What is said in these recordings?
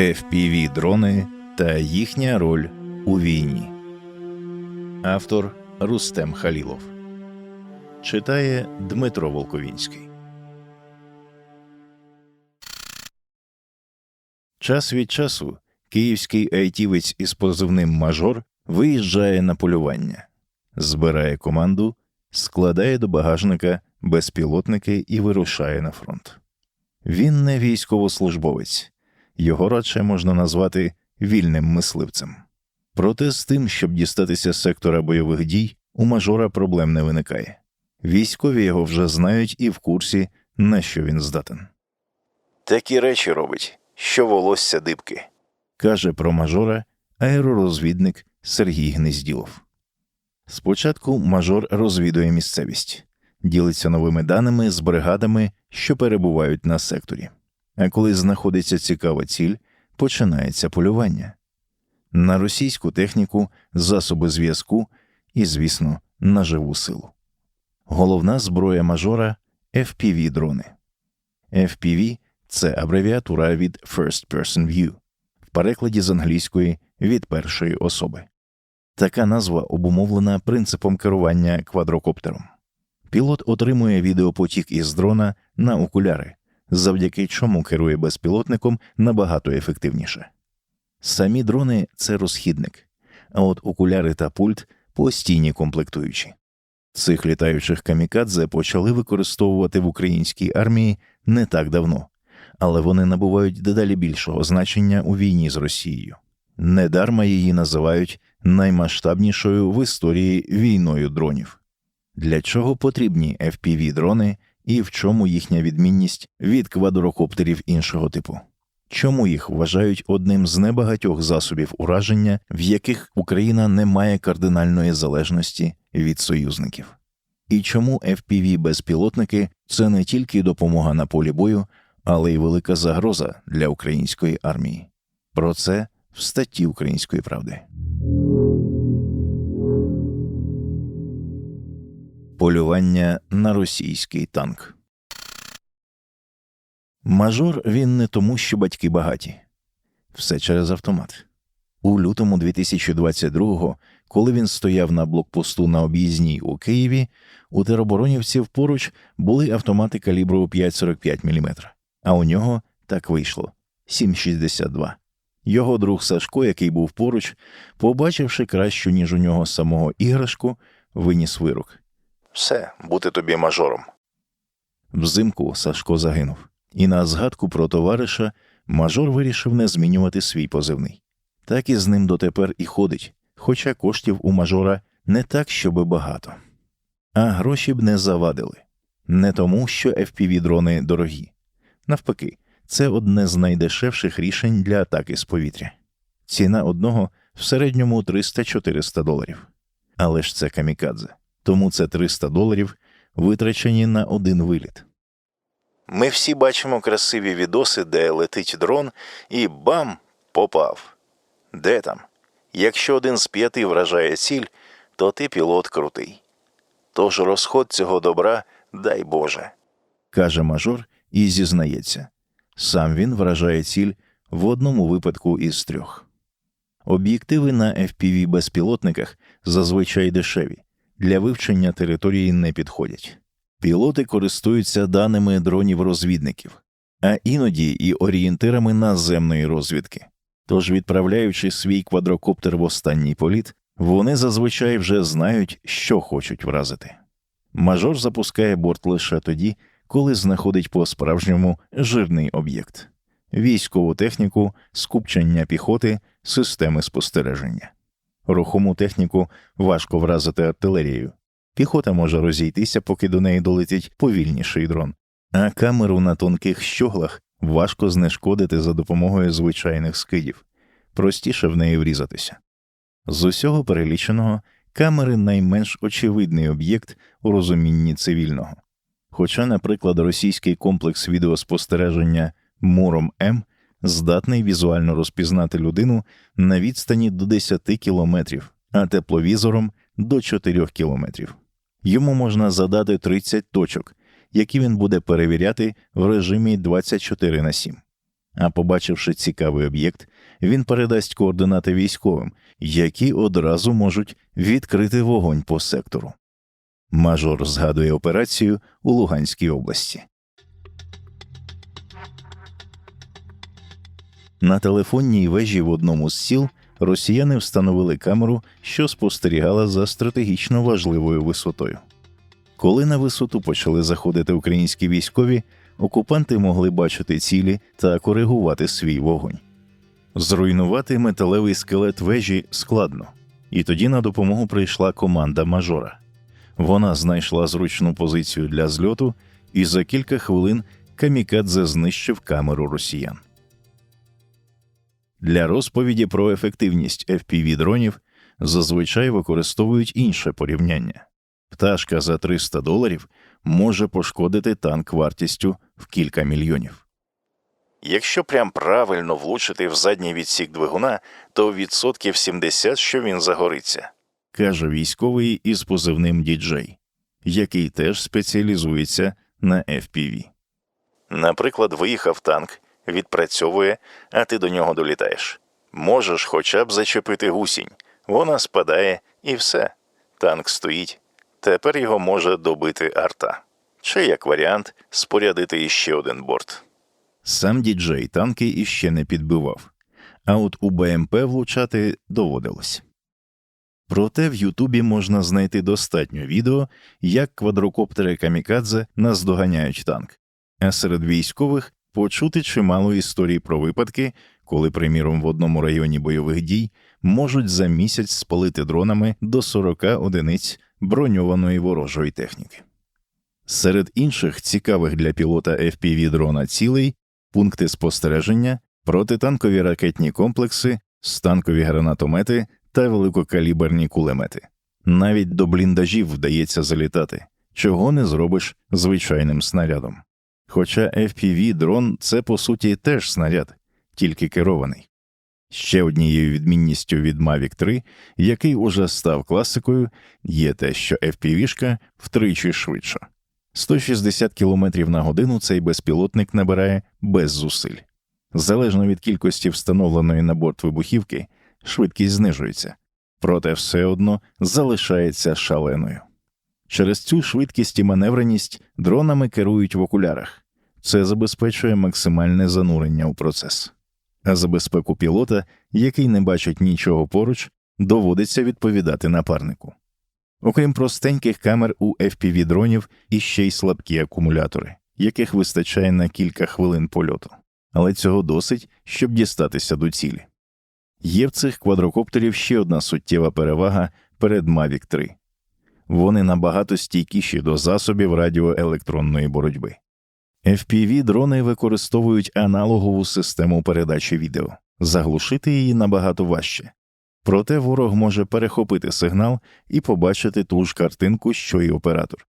fpv дрони та їхня роль у війні. Автор Рустем Халілов читає Дмитро Волковінський. Час від часу київський айтівець із позивним Мажор виїжджає на полювання, збирає команду, складає до багажника безпілотники і вирушає на фронт. Він не військовослужбовець, його радше можна назвати вільним мисливцем. Проте з тим, щоб дістатися з сектора бойових дій, у мажора проблем не виникає. Військові його вже знають і в курсі, на що він здатен. Такі речі робить, що волосся дибки, каже про мажора аеророзвідник Сергій Гнезділов. Спочатку мажор розвідує місцевість, ділиться новими даними з бригадами, що перебувають на секторі. А коли знаходиться цікава ціль, починається полювання на російську техніку, засоби зв'язку і, звісно, на живу силу. Головна зброя мажора fpv дрони. FPV – це абревіатура від First Person View, в перекладі з англійської від першої особи. Така назва обумовлена принципом керування квадрокоптером. Пілот отримує відеопотік із дрона на окуляри, завдяки чому керує безпілотником набагато ефективніше. Самі дрони це розхідник, а от окуляри та пульт постійні комплектуючі. Цих літаючих камікадзе почали використовувати в українській армії не так давно, але вони набувають дедалі більшого значення у війні з Росією. Недарма її називають наймасштабнішою в історії війною дронів. Для чого потрібні fpv дрони і в чому їхня відмінність від квадрокоптерів іншого типу? Чому їх вважають одним з небагатьох засобів ураження, в яких Україна не має кардинальної залежності від союзників? І чому fpv безпілотники це не тільки допомога на полі бою, але й велика загроза для української армії? Про це в статті Української правди. Полювання на російський танк. Мажор він не тому, що батьки багаті, все через автомат. У лютому 2022-го, коли він стояв на блокпосту на об'їзній у Києві, у тероборонівців поруч були автомати калібру 5,45 мм, а у нього так вийшло 7,62. Його друг Сашко, який був поруч, побачивши кращу, ніж у нього самого іграшку, виніс вирок. Все, бути тобі мажором. Взимку Сашко загинув, і на згадку про товариша мажор вирішив не змінювати свій позивний. Так і з ним дотепер і ходить, хоча коштів у мажора не так, щоби багато. А гроші б не завадили не тому, що fpv дрони дорогі. Навпаки, це одне з найдешевших рішень для атаки з повітря. Ціна одного в середньому 300-400 доларів. Але ж це камікадзе, тому це 300 доларів витрачені на один виліт. Ми всі бачимо красиві відоси, де летить дрон, і бам попав. Де там? Якщо один з п'яти вражає ціль, то ти пілот крутий. Тож розход цього добра, дай Боже, каже мажор і зізнається. Сам він вражає ціль в одному випадку із трьох. Об'єктиви на fpv безпілотниках зазвичай дешеві, для вивчення території не підходять. Пілоти користуються даними дронів розвідників, а іноді і орієнтирами наземної розвідки. Тож, відправляючи свій квадрокоптер в останній політ, вони зазвичай вже знають, що хочуть вразити. Мажор запускає борт лише тоді, коли знаходить по справжньому жирний об'єкт військову техніку, скупчення піхоти, системи спостереження. Рухому техніку важко вразити артилерією. Піхота може розійтися, поки до неї долетить повільніший дрон, а камеру на тонких щоглах важко знешкодити за допомогою звичайних скидів, простіше в неї врізатися. З усього переліченого камери найменш очевидний об'єкт у розумінні цивільного. Хоча, наприклад, російський комплекс відеоспостереження Муром М здатний візуально розпізнати людину на відстані до 10 кілометрів, а тепловізором до 4 кілометрів. Йому можна задати 30 точок, які він буде перевіряти в режимі 24 на 7. А побачивши цікавий об'єкт, він передасть координати військовим, які одразу можуть відкрити вогонь по сектору. Мажор згадує операцію у Луганській області. На телефонній вежі в одному з сіл росіяни встановили камеру, що спостерігала за стратегічно важливою висотою. Коли на висоту почали заходити українські військові, окупанти могли бачити цілі та коригувати свій вогонь. Зруйнувати металевий скелет вежі складно, і тоді на допомогу прийшла команда мажора. Вона знайшла зручну позицію для зльоту, і за кілька хвилин камікадзе знищив камеру росіян. Для розповіді про ефективність fpv дронів зазвичай використовують інше порівняння. Пташка за 300 доларів може пошкодити танк вартістю в кілька мільйонів. Якщо прям правильно влучити в задній відсік двигуна, то відсотків 70, що він загориться, каже військовий із позивним діджей, який теж спеціалізується на FPV. Наприклад, виїхав танк, відпрацьовує, а ти до нього долітаєш. Можеш хоча б зачепити гусінь, вона спадає і все. Танк стоїть. Тепер його може добити арта. Чи як варіант спорядити іще один борт. Сам діджей танки іще не підбивав, а от у БМП влучати доводилось. Проте в Ютубі можна знайти достатньо відео, як квадрокоптери камікадзе наздоганяють танк, а серед військових почути чимало історій про випадки, коли, приміром, в одному районі бойових дій можуть за місяць спалити дронами до 40 одиниць броньованої ворожої техніки. Серед інших цікавих для пілота FPV дрона цілей пункти спостереження, протитанкові ракетні комплекси, станкові гранатомети та великокаліберні кулемети. Навіть до бліндажів вдається залітати, чого не зробиш звичайним снарядом. Хоча FPV дрон це по суті теж снаряд, тільки керований. Ще однією відмінністю від Mavic 3, який уже став класикою, є те, що FPV-шка втричі швидша. 160 км на годину цей безпілотник набирає без зусиль. Залежно від кількості встановленої на борт вибухівки, швидкість знижується, проте все одно залишається шаленою. Через цю швидкість і маневреність дронами керують в окулярах, це забезпечує максимальне занурення у процес. А за безпеку пілота, який не бачить нічого поруч, доводиться відповідати напарнику. Окрім простеньких камер у fpv дронів іще й слабкі акумулятори, яких вистачає на кілька хвилин польоту, але цього досить, щоб дістатися до цілі. Є в цих квадрокоптерів ще одна суттєва перевага перед Mavic 3 вони набагато стійкіші до засобів радіоелектронної боротьби. fpv дрони використовують аналогову систему передачі відео, заглушити її набагато важче. Проте ворог може перехопити сигнал і побачити ту ж картинку, що й оператор.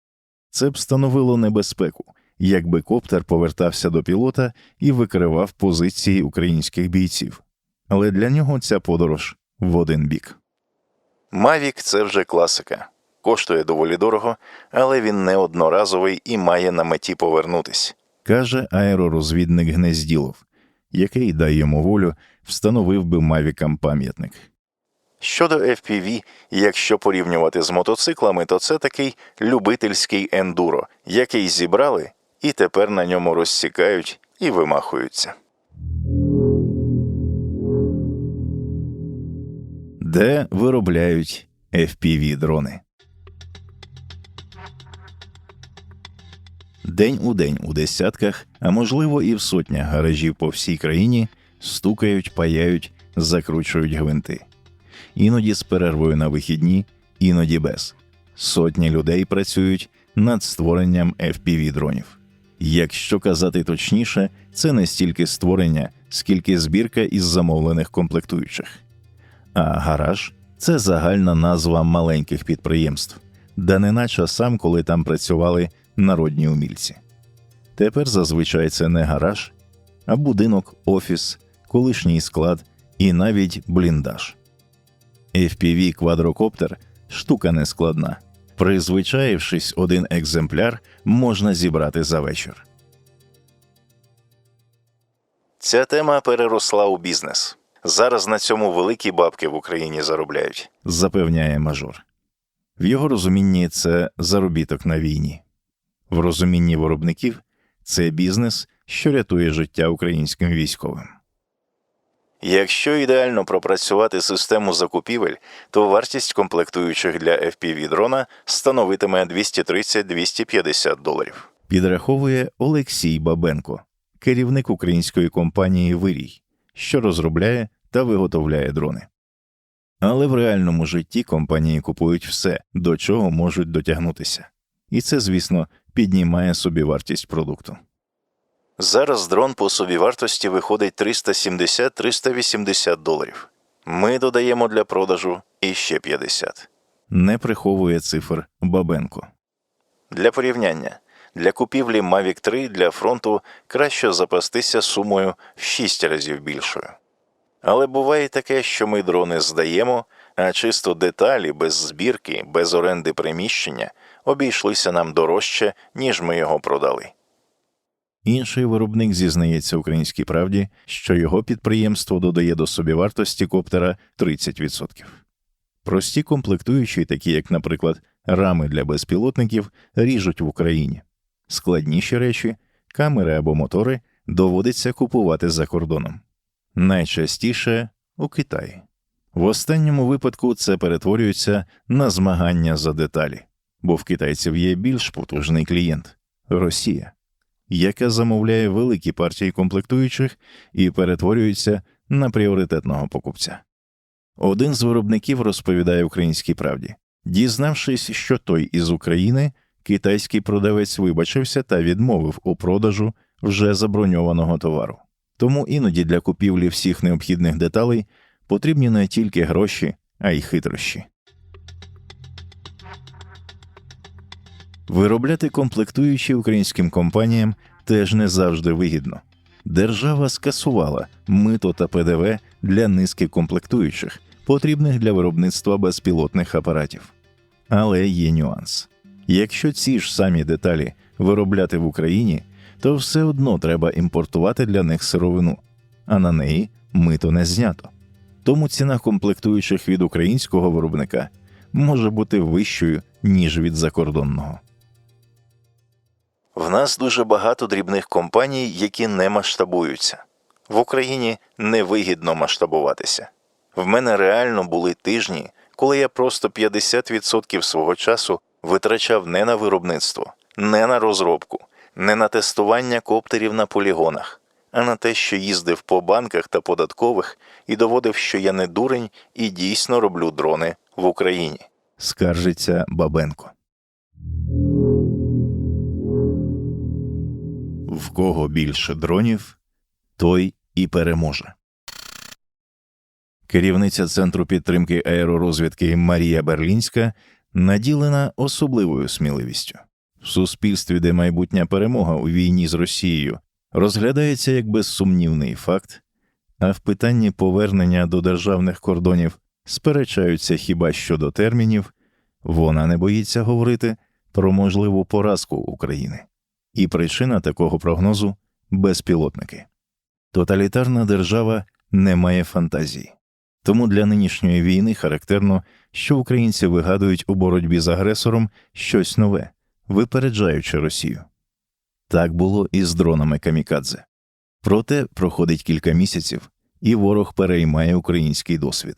Це б становило небезпеку, якби коптер повертався до пілота і викривав позиції українських бійців. Але для нього ця подорож в один бік. Мавік це вже класика. Коштує доволі дорого, але він не одноразовий і має на меті повернутись, каже аеророзвідник Гнезділов, який дай йому волю встановив би Мавікам пам'ятник. Щодо FPV, якщо порівнювати з мотоциклами, то це такий любительський ендуро, який зібрали і тепер на ньому розсікають і вимахуються. Де виробляють FPV дрони? День у день у десятках, а можливо і в сотнях гаражів по всій країні стукають, паяють, закручують гвинти іноді з перервою на вихідні, іноді без. Сотні людей працюють над створенням fpv дронів. Якщо казати точніше, це не стільки створення, скільки збірка із замовлених комплектуючих. А гараж це загальна назва маленьких підприємств, данина часам, коли там працювали народні умільці. Тепер зазвичай це не гараж, а будинок, офіс, колишній склад і навіть бліндаж. fpv квадрокоптер штука нескладна. Призвичаївшись, один екземпляр можна зібрати за вечір. Ця тема переросла у бізнес. Зараз на цьому великі бабки в Україні заробляють, запевняє мажор. В його розумінні це заробіток на війні. В розумінні виробників це бізнес, що рятує життя українським військовим. Якщо ідеально пропрацювати систему закупівель, то вартість комплектуючих для FPV дрона становитиме 230-250 доларів. Підраховує Олексій Бабенко, керівник української компанії Вирій, що розробляє та виготовляє дрони. Але в реальному житті компанії купують все, до чого можуть дотягнутися, і це, звісно, піднімає собівартість продукту. Зараз дрон по собівартості виходить 370-380 доларів. Ми додаємо для продажу іще 50. Не приховує цифр Бабенко. Для порівняння, для купівлі Mavic 3 для фронту краще запастися сумою в 6 разів більшою. Але буває таке, що ми дрони здаємо, а чисто деталі без збірки, без оренди приміщення обійшлися нам дорожче, ніж ми його продали. Інший виробник зізнається українській правді, що його підприємство додає до собівартості коптера 30%. Прості комплектуючі, такі як, наприклад, рами для безпілотників, ріжуть в Україні. Складніші речі, камери або мотори доводиться купувати за кордоном. Найчастіше у Китаї. В останньому випадку це перетворюється на змагання за деталі, бо в китайців є більш потужний клієнт Росія, яка замовляє великі партії комплектуючих і перетворюється на пріоритетного покупця. Один з виробників розповідає українській правді, дізнавшись, що той із України, китайський продавець вибачився та відмовив у продажу вже заброньованого товару. Тому іноді для купівлі всіх необхідних деталей потрібні не тільки гроші, а й хитрощі. Виробляти комплектуючі українським компаніям теж не завжди вигідно. Держава скасувала мито та ПДВ для низки комплектуючих, потрібних для виробництва безпілотних апаратів. Але є нюанс: якщо ці ж самі деталі виробляти в Україні, то все одно треба імпортувати для них сировину, а на неї мито не знято. Тому ціна комплектуючих від українського виробника може бути вищою, ніж від закордонного. В нас дуже багато дрібних компаній, які не масштабуються. В Україні невигідно масштабуватися. В мене реально були тижні, коли я просто 50% свого часу витрачав не на виробництво, не на розробку, не на тестування коптерів на полігонах, а на те, що їздив по банках та податкових і доводив, що я не дурень і дійсно роблю дрони в Україні. Скаржиться Бабенко. В кого більше дронів, той і переможе. Керівниця Центру підтримки аеророзвідки Марія Берлінська наділена особливою сміливістю. В суспільстві, де майбутня перемога у війні з Росією розглядається як безсумнівний факт, а в питанні повернення до державних кордонів сперечаються хіба щодо термінів, вона не боїться говорити про можливу поразку України. І причина такого прогнозу безпілотники. Тоталітарна держава не має фантазії. Тому для нинішньої війни характерно, що українці вигадують у боротьбі з агресором щось нове, випереджаючи Росію. Так було і з дронами Камікадзе. Проте проходить кілька місяців, і ворог переймає український досвід.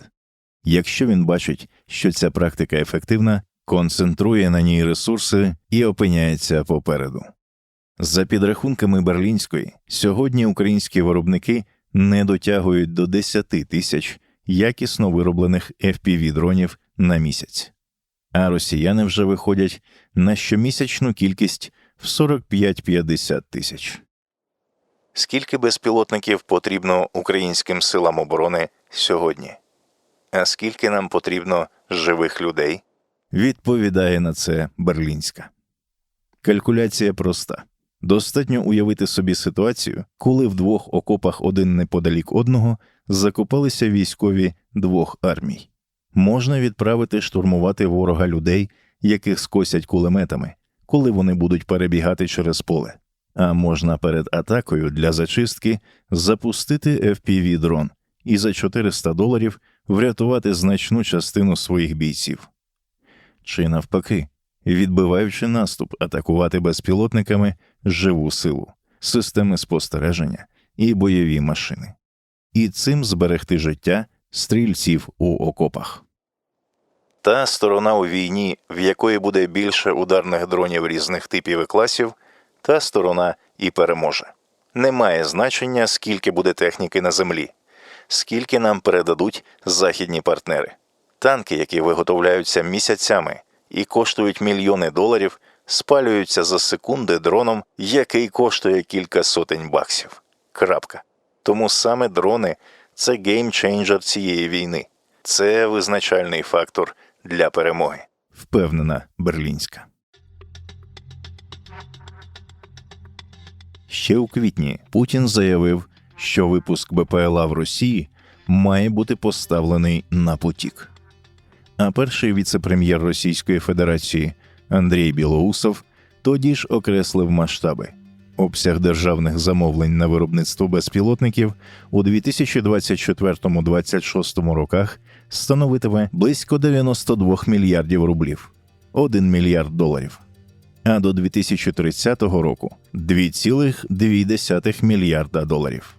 Якщо він бачить, що ця практика ефективна, концентрує на ній ресурси і опиняється попереду. За підрахунками Берлінської, сьогодні українські виробники не дотягують до 10 тисяч якісно вироблених fpv дронів на місяць, а росіяни вже виходять на щомісячну кількість в 45-50 тисяч. Скільки безпілотників потрібно українським силам оборони сьогодні? А скільки нам потрібно живих людей? Відповідає на це Берлінська. Калькуляція проста. Достатньо уявити собі ситуацію, коли в двох окопах один неподалік одного закопалися військові двох армій. Можна відправити штурмувати ворога людей, яких скосять кулеметами, коли вони будуть перебігати через поле. А можна перед атакою для зачистки запустити fpv дрон і за 400 доларів врятувати значну частину своїх бійців. Чи навпаки, відбиваючи наступ, атакувати безпілотниками живу силу, системи спостереження і бойові машини, і цим зберегти життя стрільців у окопах. Та сторона у війні, в якої буде більше ударних дронів різних типів і класів, та сторона і переможе. Немає значення, скільки буде техніки на землі, скільки нам передадуть західні партнери. Танки, які виготовляються місяцями і коштують мільйони доларів, спалюються за секунди дроном, який коштує кілька сотень баксів. Крапка. Тому саме дрони це геймчейнджер цієї війни. Це визначальний фактор для перемоги. Впевнена Берлінська. Ще у квітні Путін заявив, що випуск БПЛА в Росії має бути поставлений на потік. А перший віце-прем'єр Російської Федерації Андрій Білоусов тоді ж окреслив масштаби. Обсяг державних замовлень на виробництво безпілотників у 2024-2026 роках становитиме близько 92 мільярдів рублів 1 мільярд доларів. А до 2030 року 2,2 мільярда доларів.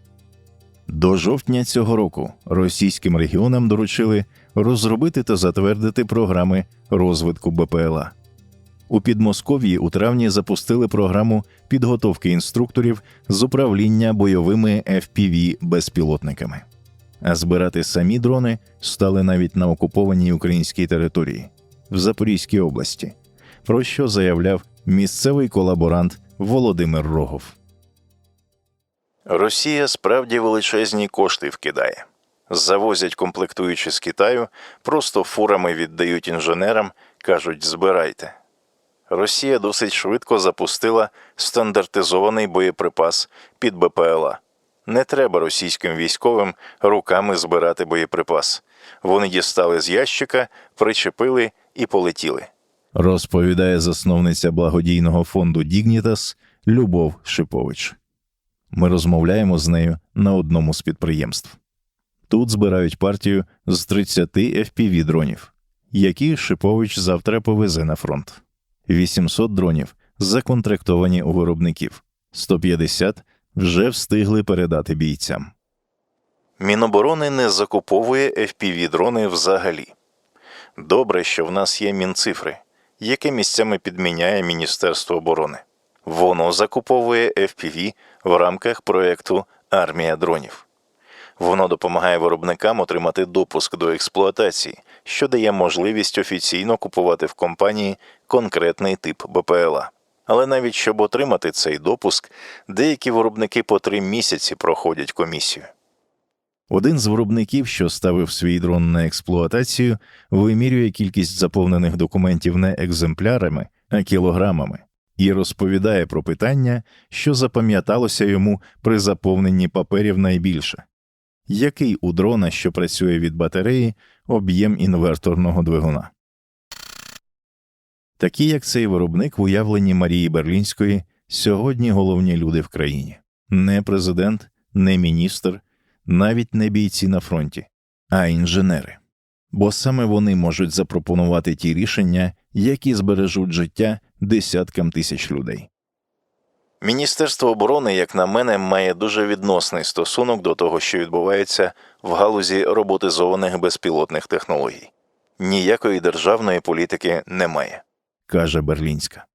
До жовтня цього року російським регіонам доручили розробити та затвердити програми розвитку БПЛА. У Підмосков'ї у травні запустили програму підготовки інструкторів з управління бойовими fpv безпілотниками. А збирати самі дрони стали навіть на окупованій українській території в Запорізькій області, про що заявляв місцевий колаборант Володимир Рогов. Росія справді величезні кошти вкидає. Завозять комплектуючі з Китаю, просто фурами віддають інженерам, кажуть збирайте. Росія досить швидко запустила стандартизований боєприпас під БПЛА. Не треба російським військовим руками збирати боєприпас. Вони дістали з ящика, причепили і полетіли. Розповідає засновниця благодійного фонду Дігнітас Любов Шипович. Ми розмовляємо з нею на одному з підприємств. Тут збирають партію з 30 fpv дронів, які Шипович завтра повезе на фронт. 800 дронів законтрактовані у виробників, 150 вже встигли передати бійцям. Міноборони не закуповує fpv дрони взагалі. Добре, що в нас є мінцифри, яке місцями підміняє Міністерство оборони. Воно закуповує FPV в рамках проєкту Армія дронів. Воно допомагає виробникам отримати допуск до експлуатації, що дає можливість офіційно купувати в компанії конкретний тип БПЛА. Але навіть щоб отримати цей допуск, деякі виробники по три місяці проходять комісію. Один з виробників, що ставив свій дрон на експлуатацію, вимірює кількість заповнених документів не екземплярами, а кілограмами, і розповідає про питання, що запам'яталося йому при заповненні паперів найбільше який у дрона, що працює від батареї, об'єм інверторного двигуна. Такі, як цей виробник в уявленні Марії Берлінської, сьогодні головні люди в країні не президент, не міністр, навіть не бійці на фронті, а інженери. Бо саме вони можуть запропонувати ті рішення, які збережуть життя десяткам тисяч людей. Міністерство оборони, як на мене, має дуже відносний стосунок до того, що відбувається в галузі роботизованих безпілотних технологій. Ніякої державної політики немає, каже Берлінська.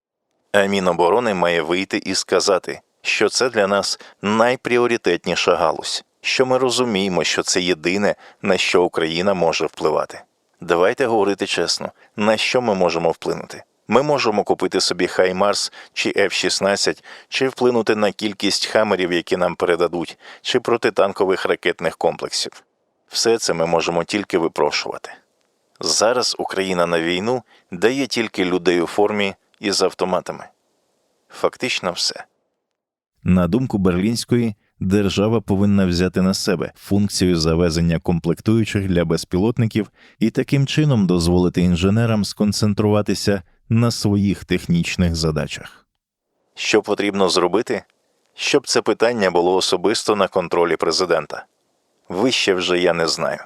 А Міноборони має вийти і сказати, що це для нас найпріоритетніша галузь, що ми розуміємо, що це єдине, на що Україна може впливати. Давайте говорити чесно, на що ми можемо вплинути. Ми можемо купити собі Хаймарс чи F-16, чи вплинути на кількість хамерів, які нам передадуть, чи протитанкових ракетних комплексів. Все це ми можемо тільки випрошувати. Зараз Україна на війну дає тільки людей у формі і з автоматами. Фактично все. На думку Берлінської, держава повинна взяти на себе функцію завезення комплектуючих для безпілотників і таким чином дозволити інженерам сконцентруватися на своїх технічних задачах. Що потрібно зробити? щоб це питання було особисто на контролі президента. Вище вже я не знаю.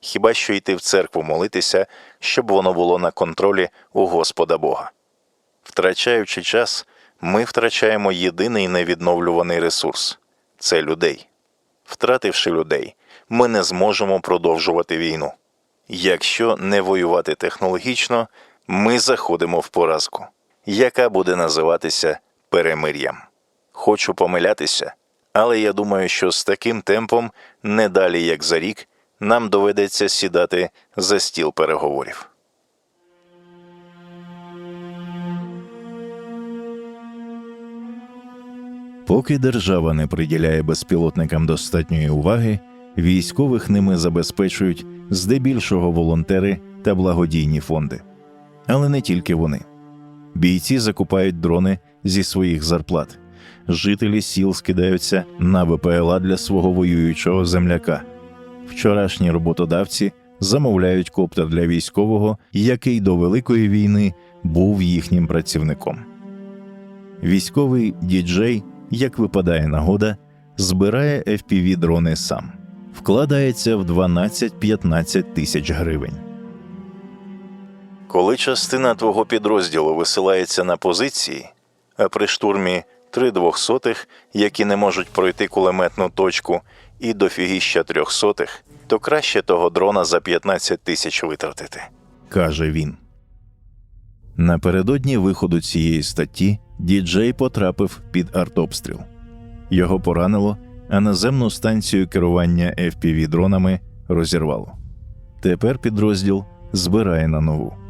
Хіба що йти в церкву молитися, щоб воно було на контролі у Господа Бога. Втрачаючи час, ми втрачаємо єдиний невідновлюваний ресурс це людей. Втративши людей, ми не зможемо продовжувати війну. Якщо не воювати технологічно, ми заходимо в поразку, яка буде називатися перемир'ям. Хочу помилятися, але я думаю, що з таким темпом не далі як за рік нам доведеться сідати за стіл переговорів. Поки держава не приділяє безпілотникам достатньої уваги, військових ними забезпечують здебільшого волонтери та благодійні фонди. Але не тільки вони. Бійці закупають дрони зі своїх зарплат. Жителі сіл скидаються на ВПЛА для свого воюючого земляка. Вчорашні роботодавці замовляють коптер для військового, який до Великої війни був їхнім працівником. Військовий діджей, як випадає нагода, збирає fpv дрони сам, вкладається в 12-15 тисяч гривень. Коли частина твого підрозділу висилається на позиції, а при штурмі три двохсотих, які не можуть пройти кулеметну точку, і дофігіща трьохсотих, то краще того дрона за 15 тисяч витратити, каже він. Напередодні виходу цієї статті діджей потрапив під артобстріл. Його поранило, а наземну станцію керування fpv дронами розірвало. Тепер підрозділ збирає на нову.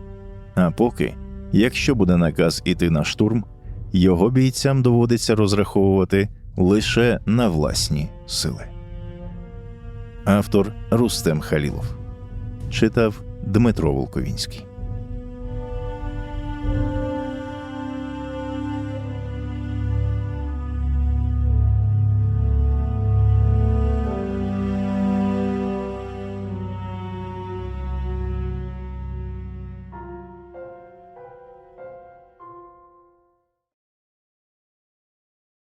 А поки, якщо буде наказ іти на штурм, його бійцям доводиться розраховувати лише на власні сили. Автор Рустем Халілов читав Дмитро Волковінський.